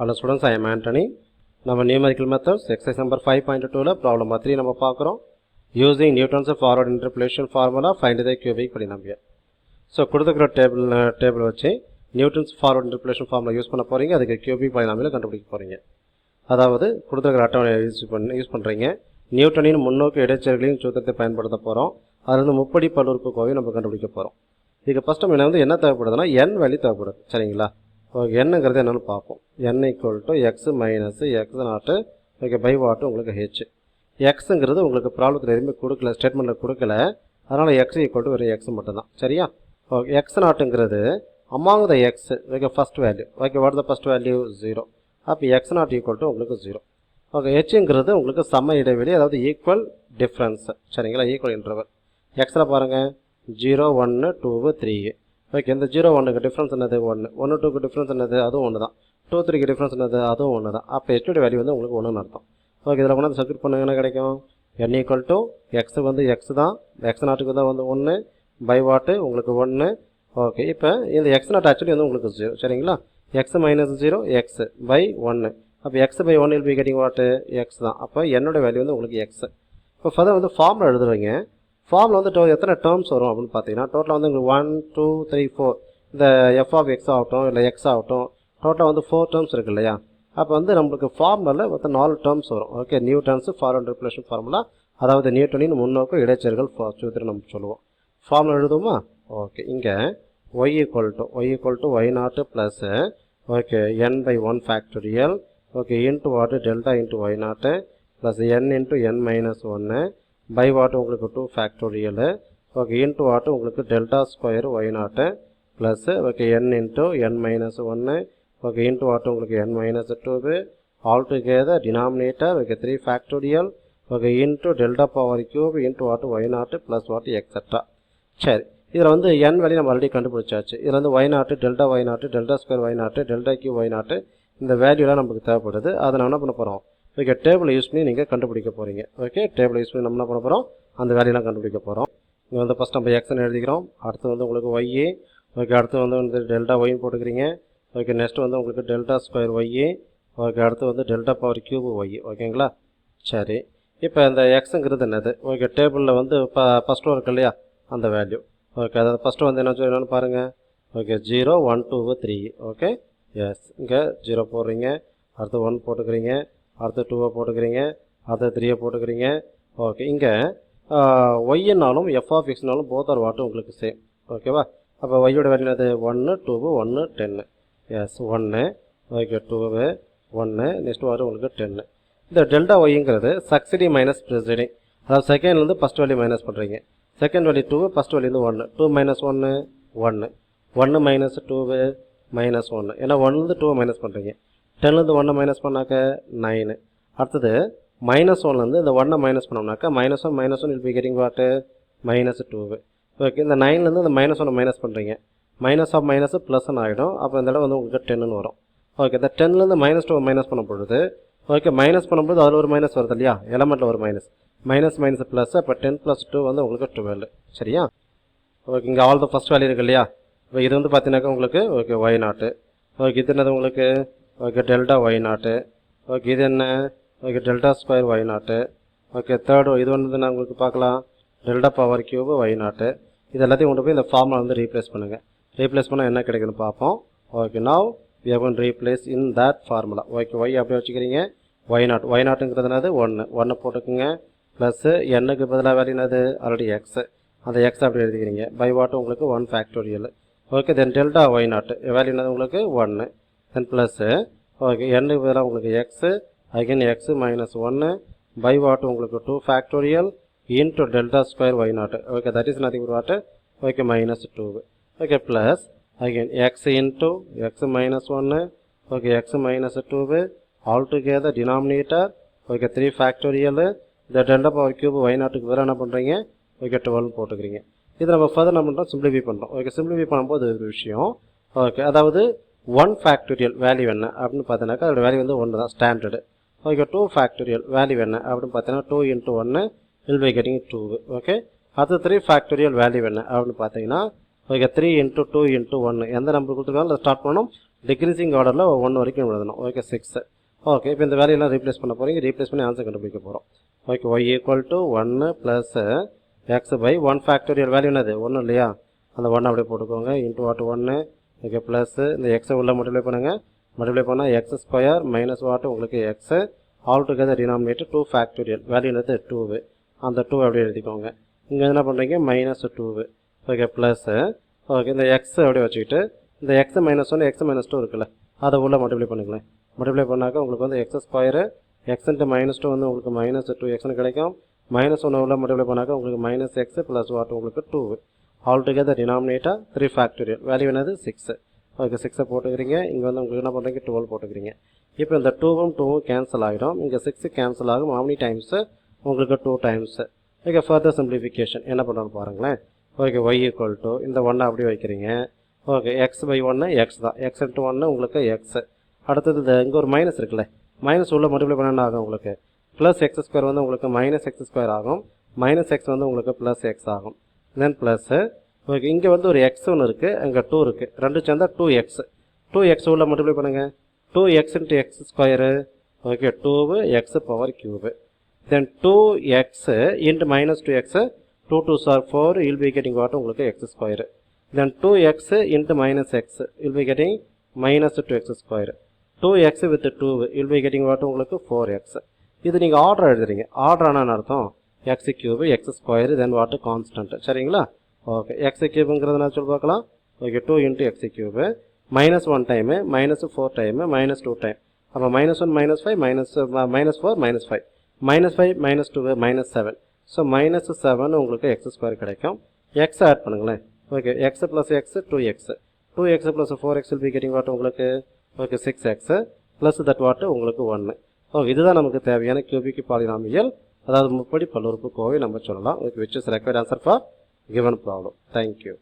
Hello students I am Antony நம்ம numerical methods exercise number five point டூவில் problem three நம்ம பார்க்குறோம். Using Newton's forward interpolation formula find the cubic படினம்பிய so கொடுத்துக்கிற table table வச்சு Newton's forward interpolation formula use பண்ண போகிறீங்க அதுக்கு cubic படினாமியில் கண்டுபிடிக்க போகிறீங்க அதாவது கொடுத்துருக்கிற அட்டவணை யூஸ் பண்ணி யூஸ் பண்ணுறீங்க நியூட்டனின் முன்னோக்கு இடைச்செருகளையும் சூத்திரத்தை பயன்படுத்த போகிறோம் அதுலேருந்து முப்படி பல்லுறுப்பு கோவையும் நம்ம கண்டுபிடிக்க போகிறோம் இதுக்கு ஃபஸ்ட் நம்ம வந்து என்ன தேவைப்படுதுன்னா என் வேல்யூ தேவைப்படுது சரிங்களா? ஓகே என்னங்கிறது என்னென்னு பார்ப்போம். N equal to x minus x naught okay by what உங்களுக்கு ஹெச் எக்ஸுங்கிறது உங்களுக்கு ப்ராப்ளத்தில் எதுவுமே கொடுக்கல ஸ்டேட்மெண்ட்டில் கொடுக்கல. அதனால் எக்ஸ் ஈக்குவல் டு வெறும் எக்ஸ் மட்டும்தான். சரியா? Okay x நாட்டுங்கிறது among the x okay first value okay what the first value zero அப்போ எக்ஸ் நாட் ஈக்குவல் டு உங்களுக்கு ஜீரோ ஓகே ஹெச்ங்கிறது உங்களுக்கு சம இடைவெளி அதாவது ஈக்குவல் டிஃப்ரென்ஸ் சரிங்களா? ஈக்குவல் இன்டர்வல் எக்ஸில் பாருங்கள் ஜீரோ ஒன்று டூவு த்ரீ ஓகே இந்த ஜீரோ ஒன்றுக்கு டிஃப்ரென்ஸ் என்னது? ஒன்று ஒன்று டூக்கு டிஃப்ரென்ஸ் என்னது? அதுவும் ஒன்று தான் டூ த்ரீக்கு டிஃப்ரென்ஸ் என்னது அதுவும் ஒன்று தான் அப்போ ஹெச்டி வேல்யூ வந்து உங்களுக்கு ஒன்றுன்னு அர்த்தம். ஓகே இதில் கொண்டாந்து சப்ஜெக்ட் பண்ண என்ன கிடைக்கும்? என் ஈக்குவல் டு எக்ஸ் வந்து எக்ஸ் தான். எக்ஸ் நாட்டுக்கு தான் வந்து ஒன்று பை வாட்டு உங்களுக்கு ஒன்று ஓகே இப்போ இந்த எக்ஸ் நாட் ஆக்சுவலி வந்து உங்களுக்கு ஜீரோ சரிங்களா? X minus zero x by ஒன்று அப்போ x by one will be getting what x தான். அப்போ என்னோட வேல்யூ வந்து உங்களுக்கு எக்ஸ் இப்போ ஃபர்தர் வந்து ஃபார்மில் எழுதுறீங்க. ஃபார்மில் வந்து டோ எத்தனை டேர்ம்ஸ் வரும் அப்படின்னு பார்த்தீங்கன்னா டோட்டலாக வந்து உங்களுக்கு ஒன் டூ த்ரீ ஃபோர் இந்த எஃப் ஆஃப் எக்ஸ் ஆகட்டும் இல்லை எக்ஸ் ஆகட்டும் டோட்டலாக வந்து ஃபோர் டேர்ம்ஸ் இருக்கு இல்லையா? அப்போ வந்து நம்மளுக்கு ஃபார்முலாவில் மொத்தம் நாலு டேர்ம்ஸ் வரும். Okay Newton's forward interpolation formula அதாவது நியூட்டனின் முன்னோக்கு இடைச்சர்கள் சூத்திரம் நம்ம சொல்லுவோம். ஃபார்முலா எழுதுவோமா? ஓகே இங்கே y equal to y equal to y naught plus okay n by one factorial okay into what delta into y naught plus n into n minus ஒன்று பை வாட்டு உங்களுக்கு two factorial okay into what உங்களுக்கு delta square y naught plus okay n into n minus ஒன்று okay into வாட்டு உங்களுக்கு n minus two all together denominator okay three factorial okay into delta power cube into what y naught plus what extra சரி இதில் வந்து என் value நம்ம already கண்டுபிடிச்சாச்சு. இதில் வந்து y naught delta y naught delta square y naught delta cube y naught இந்த வேல்யூலாம் நமக்கு தேவைப்படுது. அதை நம்ம என்ன பண்ண போகிறோம் ஓகே டேபிள் யூஸ் பண்ணி நீங்கள் கண்டுபிடிக்க போகிறீங்க ஓகே டேபிள் யூஸ் பண்ணி நம்ம என்ன பண்ண போகிறோம் அந்த வேல்யூலாம் கண்டுபிடிக்க போகிறோம் இங்கே வந்து ஃபஸ்ட் நம்ம எக்ஸ்னு எழுதிக்கிறோம். அடுத்து வந்து உங்களுக்கு ஒய்ஏ ஓகே அடுத்து வந்து வந்து டெல்டா ஒய்னு போட்டுக்கிறீங்க. ஓகே நெக்ஸ்ட் வந்து உங்களுக்கு டெல்டா ஸ்கொயர் ஒய்ஏ ஓகே அடுத்து வந்து டெல்டா பவர் கியூப் ஒய் ஓகேங்களா சரி. இப்போ இந்த எக்ஸுங்கிறது என்னது? ஓகே டேபிளில் வந்து இப்போ ஃபஸ்ட்டு இருக்கு இல்லையா? அந்த வேல்யூ ஓகே அதாவது ஃபஸ்ட்டு வந்து என்ன சொல்லணும்னு பாருங்கள் okay zero one two three okay yes இங்கே ஜீரோ போடுறீங்க. அடுத்து ஒன் போட்டுக்கிறீங்க. அடுத்து டூவை போட்டுக்கிறீங்க. அடுத்து த்ரீயை போட்டுக்கிறீங்க. ஓகே இங்கே ஒய்னாலும் எஃப் எக்ஸ்னாலும் போத் ஆர் வாட்டும் உங்களுக்கு சேம் ஓகேவா அப்போ ஒய்யோட வேல்யூ என்னது? ஒன்று டூவு ஒன்று டென்னு எஸ் ஒன்று ஓகே டூவு ஒன்று நெக்ஸ்ட் வரும் உங்களுக்கு டென்னு இந்த டெல்டா ஒய்ங்கிறது சக்சிடி மைனஸ் ப்ரெசிடிங் அதாவது செகண்ட்லேருந்து ஃபஸ்ட் வேல்யூ மைனஸ் பண்ணுறீங்க second value two first value ஒன்று டூ மைனஸ் ஒன்று ஒன்று ஒன்று மைனஸ் டூவு மைனஸ் ஒன்று ஏன்னா ஒன்லேருந்து டூவை மைனஸ் பண்ணுறீங்க டென்லேருந்து ஒன்று மைனஸ் பண்ணாக்க நைனு அடுத்தது மைனஸ் ஒன்லேருந்து இந்த ஒன்றை minus பண்ணோம்னாக்கா minus one minus one will getting what minus two okay இந்த நைன்லேருந்து இந்த மைனஸ் ஒன்று மைனஸ் பண்ணுறீங்க மைனஸ் ஆஃப் மைனஸ் ப்ளஸ்ன்னு ஆகிடும் அப்போ இந்த இடம் வந்து உங்களுக்கு டென்னு வரும். ஓகே இந்த டென்லேருந்து மைனஸ் டூ மைனஸ் பண்ண பொழுது ஓகே மைனஸ் பண்ணும்போது அதில் ஒரு மைனஸ் வருது இல்லையா? எலமெண்ட்டில் ஒரு மைனஸ் மைனஸ் மைனஸ் ப்ளஸ் அப்போ டென் ப்ளஸ் டூ வந்து உங்களுக்கு டுவெல் சரியா? ஓகே இங்கே ஆல் த ஃபஸ்ட் வேல்யூ இருக்கு இல்லையா? இப்போ இது வந்து பார்த்தீங்கன்னாக்கா உங்களுக்கு ஓகே ஒய் நாட்டு ஓகே இது என்னது உங்களுக்கு? Okay delta y naught okay இது என்ன? Okay delta square y naught okay third இது வந்து நான் உங்களுக்கு பார்க்கலாம்? டெல்டா பவர் கியூபு ஒய் நாட்டு இது எல்லாத்தையும் கொண்டு போய் இந்த ஃபார்மில் வந்து ரீப்ளேஸ் பண்ணுங்கள் ரீப்ளேஸ் பண்ணால் என்ன கிடைக்குன்னு பார்ப்போம். Okay now we have replace in that formula okay y அப்படியே வச்சுக்கிறீங்க. ஒய் நாட் ஒய் நாட்டுங்கிறதுனாது ஒன்று ஒன்று போட்டுக்குங்க. ப்ளஸ்ஸு எண்ணுக்கு பதிலாக வேலையினது ஆல்ரெடி எக்ஸு அந்த எக்ஸ் அப்படி எழுதிக்கிறீங்க. பை வாட்டு உங்களுக்கு one factorial okay then delta y naught value உங்களுக்கு? ஒன்று தென் ப்ளஸ்ஸு ஓகே எண்ணுக்கு பதிலாக உங்களுக்கு எக்ஸு அகைன் எக்ஸு மைனஸ் ஒன்று பை வாட்டு உங்களுக்கு two factorial into delta square y naught okay that is nothing what okay minus two okay plus again x into x minus ஒன்று okay x minus two all together okay three factorial இந்த delta power cube y நாட்டுக்கு வேறு என்ன பண்ணுறீங்க okay twelve போட்டுக்கிறீங்க. இது நம்ம further என்ன பண்ணுறோம் சிம்பிளிஃபை பண்ணுறோம் ஓகே சிம்பிளிஃபை பண்ணும்போது ஒரு விஷயம். ஓகே அதாவது ஒன் ஃபேக்டோரியல் வேல்யூ என்ன? அப்படின்னு பார்த்தீங்கன்னாக்கா அதோட வேல்யூ வந்து ஒன்று தான் standard okay two factorial value என்ன? அப்படின்னு பார்த்தீங்கன்னா டூ இன்ட்டு ஒன்று will be getting two okay அடுத்து த்ரீ ஃபேக்டோரியல் வேல்யூ என்ன? அப்படின்னு பார்த்தீங்கன்னா okay three into two into ஒன்று எந்த நம்பர் கொடுத்துருக்காங்களோ அதை ஸ்டார்ட் பண்ணணும். டிக்ரீசிங் ஆர்டரில் ஒன்று வரைக்கும் எழுதணும். ஓகே சிக்ஸு ஓகே இப்போ இந்த வேலையெல்லாம் ரீப்ளேஸ் பண்ண போகிறீங்க ரீப்ளேஸ் பண்ணி ஆன்சர் கண்டுபிடிக்க போகிறோம் ஓகே ஒய் ஈக்குவல் டு ஒன்று plus x by one factorial value என்னது? ஒன்றும் இல்லையா? அந்த ஒன்று அப்படியே போட்டுக்கோங்க. இன்ட்டு வாட் ஒன்று ஓகே ப்ளஸ் இந்த எக்ஸை உள்ள மல்டிப்ளை பண்ணுங்கள் மல்டிப்ளை பண்ணால் எக்ஸ் ஸ்கொயர் மைனஸ் வாட்டு உங்களுக்கு x all together denominator two factorial value என்னது? டூவு அந்த டூ அப்படியே எழுதிக்கோங்க. இங்கே என்ன பண்ணுறீங்க minus two okay plus okay இந்த எக்ஸ் அப்படியே வச்சுக்கிட்டு இந்த எக்ஸ் மைனஸ் ஒன்று எக்ஸ் மைனஸ் டூ இருக்குல்ல அதை உள்ளே மல்டிப்ளை பண்ணிக்கலாம். மல்டிப்ளை பண்ணாக்க உங்களுக்கு வந்து x square x into minus two வந்து உங்களுக்கு மைனஸ் டூ எக்ஸ்னு கிடைக்கும். மைனஸ் ஒன்று உள்ள மல்டிப்ளை பண்ணாக்க உங்களுக்கு மைனஸ் எக்ஸ் ப்ளஸ் வாட் உங்களுக்கு two all together three factorial value என்னது? சிக்ஸு ஓகே சிக்ஸை போட்டுக்கிறீங்க. இங்கே வந்து உங்களுக்கு என்ன பண்ணுறீங்க டுவெல் போட்டுக்கிறீங்க. இப்போ இந்த டூவும் டூவும் கேன்சல் ஆகிடும் இங்கே சிக்ஸு கேன்சல் ஆகும். How டைம்ஸு உங்களுக்கு two times okay further simplification என்ன பண்ணுறோம் பாருங்களேன். ஓகே ஒய் ஈக்குவல் டு இந்த ஒன்றை அப்படி வைக்கிறீங்க. ஓகே எக்ஸ் பை ஒன்று எக்ஸ் தான். எக்ஸ் இன்ட்டு ஒன்று உங்களுக்கு எக்ஸு அடுத்தது இந்த இங்கே ஒரு மைனஸ் இருக்குல்ல. மைனஸ் உள்ள மல்டிப்ளை பண்ண ஆகும் உங்களுக்கு? ப்ளஸ் எக்ஸ் ஸ்கொயர் வந்து உங்களுக்கு மைனஸ் எக்ஸ் ஸ்கொயர் ஆகும். மைனஸ் எக்ஸ் வந்து உங்களுக்கு ப்ளஸ் எக்ஸ் ஆகும். தென் ப்ளஸ்ஸு ஓகே இங்கே வந்து ஒரு எக்ஸ் ஒன்று இருக்குது அங்கே டூ இருக்குது ரெண்டு சேர்ந்தா டூ எக்ஸ் டூ எக்ஸ் உள்ள மல்டிப்ளை பண்ணுங்கள் two x into x square okay two x power cube then two x into minus two x two two sir four will be getting what உங்களுக்கு x square then two x into minus x will be getting minus two x square two x with two will be getting what உங்களுக்கு four x இது நீங்கள் order எழுதுறீங்க. Order ஆனால் அர்த்தம் x cube x square then what constant சரிங்களா? Okay x கியூபுங்கிறத நான் சொல்லி பார்க்கலாம். Okay two into x cube minus one time minus four time minus two time அப்போ minus one minus five minus minus four minus five minus five minus two minus seven so minus seven உங்களுக்கு x square கிடைக்கும். X add பண்ணுங்களேன். Okay x plus x two x two x plus four x will be getting what உங்களுக்கு? Okay six x plus that what உங்களுக்கு ஒன்று okay இதுதான் நமக்கு தேவையான கியூபிக்கு polynomial அதாவது முப்படி பல்லுறுப்பு கோவை நம்ம சொல்லலாம். Which is required answer for given problem thank you